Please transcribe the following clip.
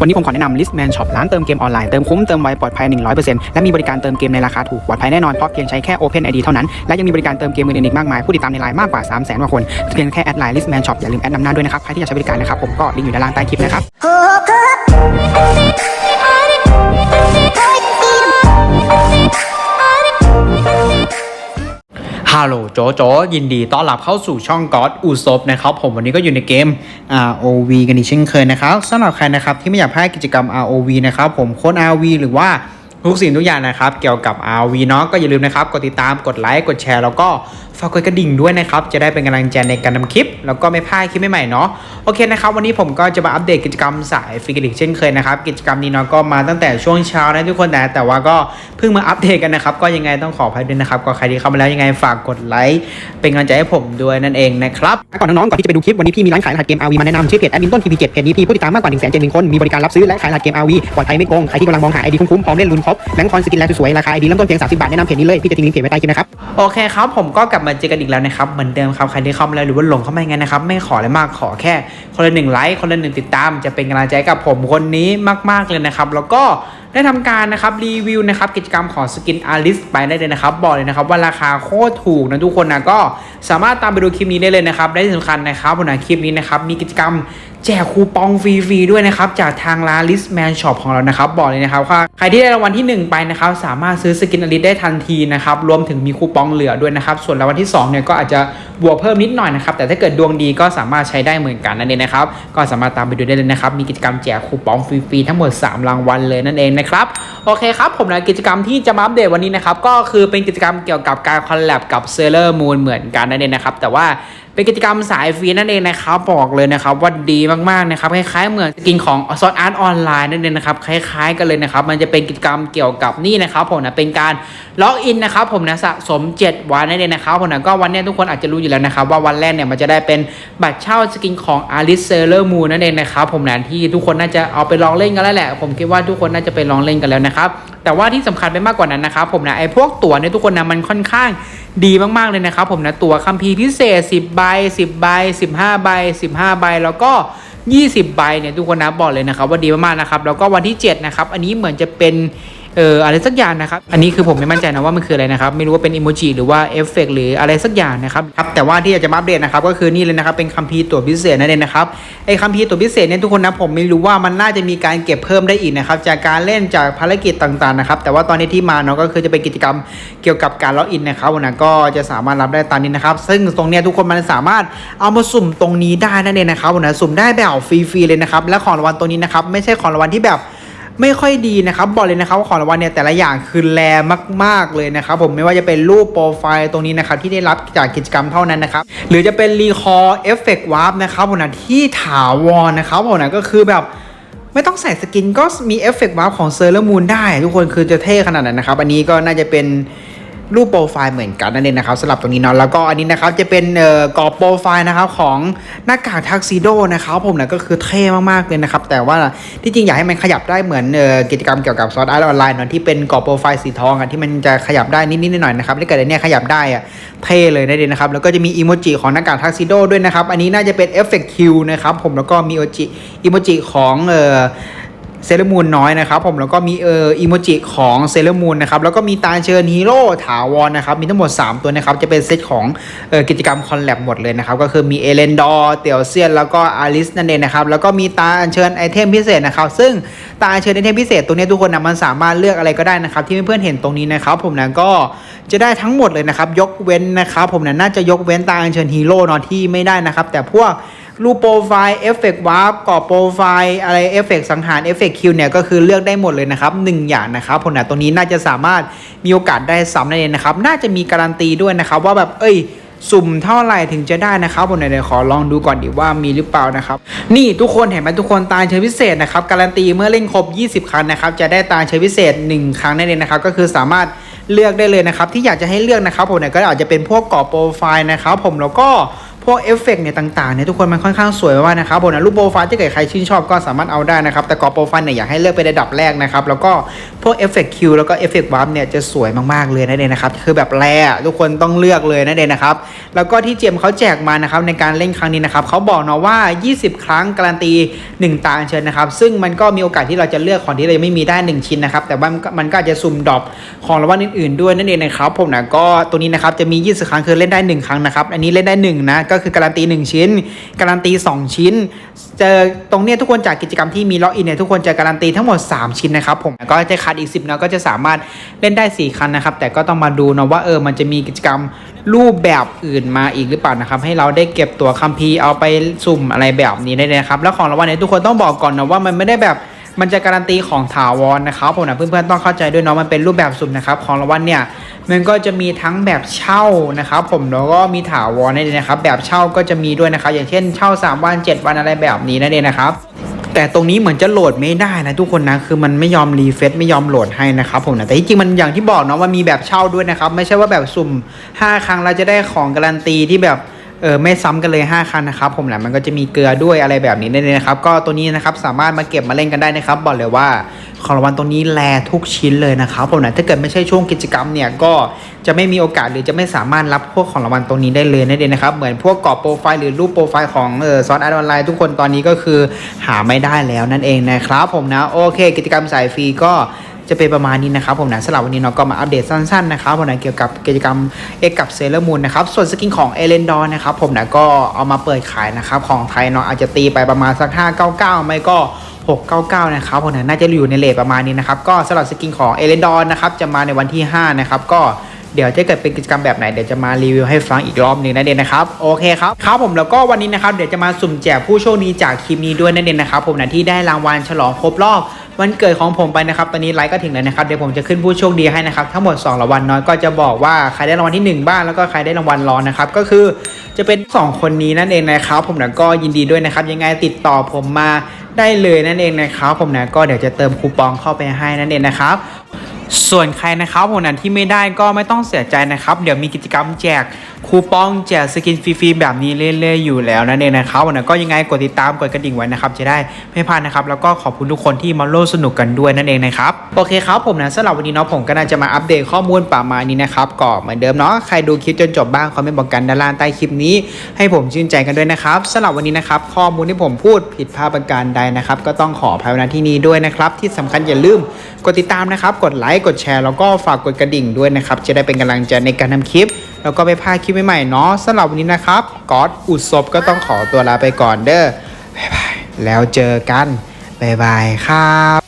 วันนี้ผมขอแนะนำ Listman Shop ร้านเติมเกมออนไลน์ เติมคุ้ม เติมไว ปลอดภัย 100%และมีบริการเติมเกมในราคาถูก ปลอดภัยแน่นอน เพราะเพียงใช้แค่ Open ID เท่านั้น และยังมีบริการเติมเกมอื่นๆอีกมากมาย ผู้ติดตามในไลน์มากกว่า 3 0 0 0 0 0กว่าคน เพียงแค่แอดไลน์ Listman Shop อย่าลืมแอดนำหน้าด้วยนะครับ ใครที่อยากใช้บริการนะครับผมก็ลิงก์อยู่ด้านล่างใต้คลิปนะครับ จโจยินดีต้อนรับเข้าสู่ช่องก๊อดอูซบนะครับผมวันนี้ก็อยู่ในเกม ROV กันอีกเช่นเคยนะครับสำหรับใครนะครับที่ไม่อยากพลาดกิจกรรม ROV นะครับผมโค้ด ROV หรือว่าทุกสิ่งทุกอย่างนะครับ เกี่ยวกับ ROV เนาะก็อย่าลืมนะครับ กดติดตามกดไลค์กดแชร์แล้วก็ ฝากกดกระดิ่งด้วยนะครับ จะได้เป็นกำลังใจในการทำคลิป แล้วก็ไม่พลาดคลิปใหม่ๆเนาะโอเคนะครับวันนี้ผมก็จะมาอัปเดตกิจกรรมสายฟิกิลิกเช่นเคยนะครับ กิจกรรมนี้เนาะก็มาตั้งแต่ช่วงเช้านะทุกคนแต่แต่ว่าก็เพิ่งมาอัปเดตกันนะครับก็ยังไงต้องขออภัยด้วยนะครับก็ใครที่เข้ามาแล้วยังไงฝากกดไลค์เป็นกำลังใจให้ผมด้วยนั่นเองนะครับก่อนน้องๆก่อนที่จะไปดูคลิปวันนี้พี่มีร้านขายรหัสเกม RV มาแนะนำชื่อเพจแอดมินต้น TP7 เพจนี้พี่ผู้ติดตามมากกว่า1 7 0 0 0 0คนมีบริการรับซื้อและขายรหัสเกม RV ปลอดภัยไม่โกงใครที่กำลังมองหาไอดีคุ้มๆพร้อมเล่นลุ้นครบแบงค์คอนสกินแลนด์สวยๆราคาไอดีเริ่มต้นเพียง30บาทแนะนำเพจนี้เลยพี่จะทิ้งลิงก์เพจไว้ใต้คลิปนะครับโอเคครับผมก็กลับมาเจอกันอีกแล้วนะครับเหมือนเดิมครับใครที่เข้ามาแล้วหรือว่าหลงเข้ามายังไงนะครับไม่ขออะไรมากขอแค่คนละหนึ่งไลค์คนละหนึ่งติดตาม จะเป็นกำลังใจกับผมคนนี้มาก ๆเลยนะครับ แล้วก็ได้ทำการนะครับรีวิวนะครับกิจกรรมของสกินอาริสไปได้เลยนะครับ บอกเลยนะครับว่าราคาโคตรถูกนะทุกคนนะก็สามารถตามไปดูคลิปนี้ได้เลยนะครับและที่สำคัญนะครับบนหน้าคลิปนี้นะครับมีกิจกรรมแจกคูปองฟรีๆด้วยนะครับจากทางร้าน Listman Shop ของเรานะครับบอกเลยนะครับว่าใครที่ได้รางวัลที่ 1 ไปนะครับสามารถซื้อสกินอลิสได้ทันทีนะครับรวมถึงมีคูปองเหลือด้วยนะครับส่วนรางวัลที่2เนี่ยก็อาจจะบวกเพิ่มนิดหน่อยนะครับแต่ถ้าเกิดดวงดีก็สามารถใช้ได้เหมือนกันนั่นเองนะครับก็สามารถตามไปดูได้เลยนะครับมีกิจกรรมแจกคูปองฟรีๆทั้งหมด 3 รางวัลเลยนั่นเองนะครับ โอเคครับผมนะกิจกรรมที่จะมาอัปเดตวันนี้นะครับ ก็คือเป็นกิจกรรมเกี่ยวกับการคอลแลบกับเซเลอร์มูนเหมือนกันนั่นเองนะครับ แต่ว่า เป็นกิจกรรมสายฟรีนั่นเองนะครับบอกเลยนะครับว่าดีมากๆนะครับคล้ายๆเหมือนสกินของซอสอาร์ตออนไลน์นั่นเองนะครับคล้ายๆ กันเลยนะครับมันจะเป็นกิจกรรมเกี่ยวกับนี่นะครับผมนะเป็นการล็อกอินนะครับผมนะสะสม 7 วันนั่นเองนะครับผมนะก็วันนี้ทุกคนอาจจะรู้อยู่แล้วนะครับว่าวันแรกเนี่ยมันจะได้เป็นบัตรเช่าสกินของ a l i c e s a i l o r Moon นั่นเองนะครับผมนะที่ทุกคนน่าจะเอาไปลองเล่นกันแล้วแหละ ผมคิดว่าทุกคนน่าจะไปลองเล่นกันแล้วนะครับแต่ว่าที่สำคัญไปมากกว่านั้นนะครับผมนะไอ้พวกตั๋วเนี่ยทุกคนนะมันค่อนข้าง ดีมากๆเลยนะครับผมนะตัวคัมภีร์พิเศษ 10 ใบ 10 ใบ 15 ใบ 15 ใบ แล้วก็ 20 ใบเนี่ยทุกคนนะบอกเลยนะครับว่าดีมากๆนะครับแล้วก็วันที่ 7 นะครับ อันนี้เหมือนจะเป็น เอออะไรสักอย่างนะครับอันนี้คือผมไม่มั่นใจนะว่ามันคืออะไรนะครับไม่รู้ว่าเป็นอิโมจิหรือว่าเอฟเฟกหรืออะไรสักอย่างนะครับครับแต่ว่าที่อยากจะมาอัปเดตนะครับก็คือนี่เลยนะครับเป็นคัมภีร์ตัวพิเศษนั่นเองนะครับไอ้คัมภีร์ตัวพิเศษเนี่ยทุกคนนะผมไม่รู้ว่ามันน่าจะมีการเก็บเพิ่มได้อีกนะครับจากการเล่นจากภารกิจต่างๆนะครับแต่ว่าตอนนี้ที่มาเนาะก็คือจะเป็นกิจกรรมเกี่ยวกับการล็อกอินนะครับวันนั้ก็จะสามารถรับได้ตามนี้นะครับซึ่งตรงเนี้ยทุกคนมันสามารถเอามาสุ่มตรงนี้ได้นั่นเองนะครับนนั้นสุ่มได้แบบฟรีๆเลยนะครับและของรางวัลตรงนี้นะครับไม่ใช่ของรางวัลที่แบบ ไม่ค่อยดีนะครับบอกเลยนะครับว่าของรางวัลเนี่ยแต่ละอย่างคือแรมาก ๆเลยนะครับผมไม่ว่าจะเป็นรูปโปรไฟล์ตรงนี้นะครับที่ได้รับจากกิจกรรมเท่านั้นนะครับหรือจะเป็นรีคอร์เอฟเฟกต์วาร์ปนะครับผมนะที่ถาวรนะครับผมนะก็คือแบบไม่ต้องใส่สกินก็มีเอฟเฟกต์วาร์ปของเซอร์เลอร์มูนได้ ทุกคนคือจะเท่ขนาดนั้นนะครับ อันนี้ก็น่าจะเป็น รูปโปรไฟล์เหมือนกันนั่นเองนะครับสำหรับตรงนี้เนาะแล้วก็อันนี้นะครับจะเป็นเอ่อกรอบโปรไฟล์นะครับของหน้ากากทักซิโดนะครับผมนะก็คือเท่มากๆเลยนะครับแต่ว่าที่จริงอยากให้มันขยับได้เหมือนเอ่อกิจกรรมเกี่ยวกับซอสอาร์ตออนไลน์เนาะที่เป็นกรอบโปรไฟล์สีทองอะที่มันจะขยับได้นิดๆหน่อยๆนะครับถ้าเกิดอันนี้ขยับได้อะเท่เลยนั่นเองนะครับแล้วก็จะมีอีโมจิของหน้ากากทักซิโดด้วยนะครับอันนี้น่าจะเป็นเอฟเฟกต์คิวนะครับผมแล้วก็มีโอจิอีโมจิของเอ่อ เซเลมูนน้อยนะครับผมแล้วก็มีเอออีโมจิของเซเลมูนนะครับแล้วก็มีตาเชิญฮีโร่ถาวรนะครับมีทั้งหมด 3 ตัวนะครับจะเป็นเซตของเออกิจกรรมคอลแลบหมดเลยนะครับก็คือมีเอเลนดอร์เตียวเซียนแล้วก็อาริสนั่นเองนะครับแล้วก็มีตาเชิญไอเทมพิเศษนะครับซึ่งตาเชิญไอเทมพิเศษตัวนี้ทุกคนนะมันสามารถเลือกอะไรก็ได้นะครับที่เพื่อนๆเห็นตรงนี้นะครับผมนะก็จะได้ทั้งหมดเลยนะครับยกเว้นนะครับผมนะน่าจะยกเว้นตาเชิญฮีโร่เนาะที่ไม่ได้นะครับแต่พวก รูปโปรไฟล์เอฟเฟกต์วาร์ปกรอบโปรไฟล์อะไรเอฟเฟกต์สังหารเอฟเฟกต์คิวเนี่ยก็คือเลือกได้หมดเลยนะครับหนึ่งอย่างนะครับผลนะตรงนี้น่าจะสามารถมีโอกาสได้ซ้ำนั่นเองนะครับ น่าจะมีการันตีด้วยนะครับว่าแบบเอ้ยสุ่มเท่าไหร่ถึงจะได้นะครับผมเดี๋ยวขอลองดูก่อนดีว่ามีหรือเปล่านะครับ นี่ทุกคนเห็นไหมทุกคนตาเชิญพิเศษนะครับการันตีเมื่อเล่นครบ 20 ครั้งนะครับจะได้ตาเชิญพิเศษ 1 ครั้งนั่นเองนะครับก็คือสามารถเลือกได้เลยนะครับที่อยากจะให้เลือกนะครับผมเนี่ยก็อาจจะเป็นพวกกรอบโปรไฟล์นะครับผมแล้วก็ วกเอฟเฟกต์เนี่ยต่างๆเนี่ยทุกคนมันค่อนข้างสวยมากๆนะครับผมนะรูปโปรไฟล์ที่เกิดใครชื่นชอบก็สามารถเอาได้นะครับแต่กรอบโปรไฟล์เนี่ยอยากให้เลือกเป็นระดับแรกนะครับแล้วก็พวกเอฟเฟกต์คิวแล้วก็เอฟเฟกต์วาร์ปเนี่ยจะสวยมากๆเลยนั่นเองนะครับคือแบบแรอะทุกคนต้องเลือกเลยนั่นเองนะครับแล้วก็ที่เจมเขาแจกมานะครับในการเล่นครั้งนี้นะครับเขาบอกเนาะว่า 20 ครั้งการันตี 1 ตาเชิญนะครับซึ่งมันก็มีโอกาสที่เราจะเลือกของที่เราไม่มีได้ 1 ชิ้นนะครับแต่ว่ามันก็มันก็อาจจะสุ่มดรอปของรางวัลอื่นๆด้วยนั่นเองนะครับผมนะก็ตัวนี้นะครับจะมี 20 ครั้งคือเล่นได้ 1 ครั้งนะครับอันนี้เล่นได้1นะก็คือการันตี 1 ชิ้น การันตี 2 ชิ้น เจอตรงเนี้ยทุกคนจากกิจกรรมที่มีล็อกอินเนี่ยทุกคนจะการันตีทั้งหมด 3 ชิ้นนะครับผมก็จะขาดอีก 10นะก็จะสามารถเล่นได้ 4ครั้งนะครับ แต่ก็ต้องมาดูนะว่าเออมันจะมีกิจกรรมรูปแบบอื่นมาอีกหรือเปล่านะครับ ให้เราได้เก็บตัวคัมภีร์เอาไปสุ่มอะไรแบบนี้ได้เลยนะครับ แล้วของรางวัลเนี่ยทุกคนต้องบอกก่อนนะว่ามันไม่ได้แบบมันจะการันตีของถาวรนะครับผมนะเพื่อนๆต้องเข้าใจด้วยเนาะมันเป็นรูปแบบสุ่มนะครับของรางวัลเนี่ย มันก็จะมีทั้งแบบเช่านะครับผมแล้วก็มีถาวรนั่นเองนะครับ แบบเช่าก็จะมีด้วยนะครับอย่างเช่นเช่า 3 วัน 7 วันอะไรแบบนี้นั่นเองนะครับแต่ตรงนี้เหมือนจะโหลดไม่ได้นะทุกคนนะคือมันไม่ยอมรีเฟซไม่ยอมโหลดให้นะครับผมนะแต่จริงมันอย่างที่บอกเนาะว่ามีแบบเช่าด้วยนะครับ ไม่ใช่ว่าแบบสุ่ม 5 ครั้งเราจะได้ของการันตีที่แบบเออไม่ซ้ำกันเลย 5 คันนะครับผมแหละมันก็จะมีเกลือด้วยอะไรแบบนี้ได้เลยนะครับ ก็ตัวนี้นะครับสามารถมาเก็บมาเล่นกันได้นะครับ บอกเลยว่า ของรางวัลตัวนี้แลทุกชิ้นเลยนะครับผมนะถ้าเกิดไม่ใช่ช่วงกิจกรรมเนี่ยก็จะไม่มีโอกาสหรือจะไม่สามารถรับพวกของรางวัลตรงนี้ได้เลยนั่นเองนะครับเหมือนพวกกรอบโปรไฟล์หรือรูปโปรไฟล์ของเออซอสอออนไลน์ทุกคนตอนนี้ก็คือหาไม่ได้แล้วนั่นเองนะครับผมนะโอเค กิจกรรมสายฟรีก็จะเป็นประมาณนี้นะครับผมนะสำหรับวันนี้เนาะก็มาอัปเดตสั้นๆนะครับผมนะเกี่ยวกับกิจกรรมเอกกับเซเลอร์มูนนะครับส่วนสกินของเอเลนดอร์นะครับผมนะก็เอามาเปิดขายนะครับของไทยเนาะอาจจะตีไปประมาณสัก 599 ไม่ก็ 699 นะครับผมนะน่าจะอยู่ในเลทประมาณนี้นะครับ ก็สำหรับสกินของเอเลนดอร์นะครับ จะมาในวันที่ 5 นะครับ ก็เดี๋ยวถ้าเกิดเป็นกิจกรรมแบบไหน เดี๋ยวจะมารีวิวให้ฟังอีกรอบหนึ่งนั่นเองนะครับ โอเคครับครับผมแล้วก็วันนี้นะครับ เดี๋ยวจะมาสุ่มแจกผู้โชคดีจากคลิปนี้ด้วยนั่นเองนะครับผมนะที่ได้รางวัลฉลองครบรอบวันเกิดของผมไปนะครับ ตอนนี้ไลฟ์ก็ถึงแล้วนะครับ เดี๋ยวผมจะขึ้นผู้โชคดีให้นะครับ ทั้งหมด2รางวัลน้อยก็จะบอกว่าใครได้รางวัลที่ 1 บ้างแล้วก็ใครได้รางวัลรองนะครับ ก็คือจะเป็น 2 คนนี้นั่นเองนะครับ ผมนะก็ยินดีด้วยนะครับ ยังไงติดต่อผมมา ได้เลยนั่นเองนะครับผมนะก็เดี๋ยวจะเติมคูปองเข้าไปให้นั่นเองนะครับส่วนใครนะครับผมนั้นที่ไม่ได้ก็ไม่ต้องเสียใจนะครับ เดี๋ยวมีกิจกรรมแจกคูปองแจกสกินฟรีๆแบบนี้เรื่อยๆอยู่แล้วนั่นเองนะครับวันนั้ก็ยังไงกดติดตามกดกระดิ่งไว้นะครับจะได้ไม่พลาดนะครับแล้วก็ขอบคุณทุกคนที่มาร่วมสนุกกันด้วยนั่นเองนะครับโอเคครับผมนะสำหรับวันนี้เนาะผมก็น่าจะมาอัปเดตข้อมูลประมาณนี้นะครับก็เหมือนเดิมเนาะใครดูคลิปจนจบบ้างคอมเมนต์บอกกันด้านล่างใต้คลิปนี้ ให้ผมชื่นใจกันด้วยนะครับสำหรับวันนี้นะครับข้อมูลที่ผมพูดผิดพลาดประการใดนะครับก็ต้องขออภัยณที่นี้ด้วยนะครับที่สำคัญอย่าลืมกดติดตามนะครับกดไลค์กดแชร์แล้วก็ฝากกดกระดิ่งด้วยนะครับจะได้เป็นกำลังใจในการทำคลิป แล้วก็ไปพาคลิปใหม่ๆเนาะสำหรับวันนี้นะครับก๊อตอุดศพก็ต้องขอตัวลาไปก่อนเด้อบ๊ายบายแล้วเจอกันบ๊ายบายครับ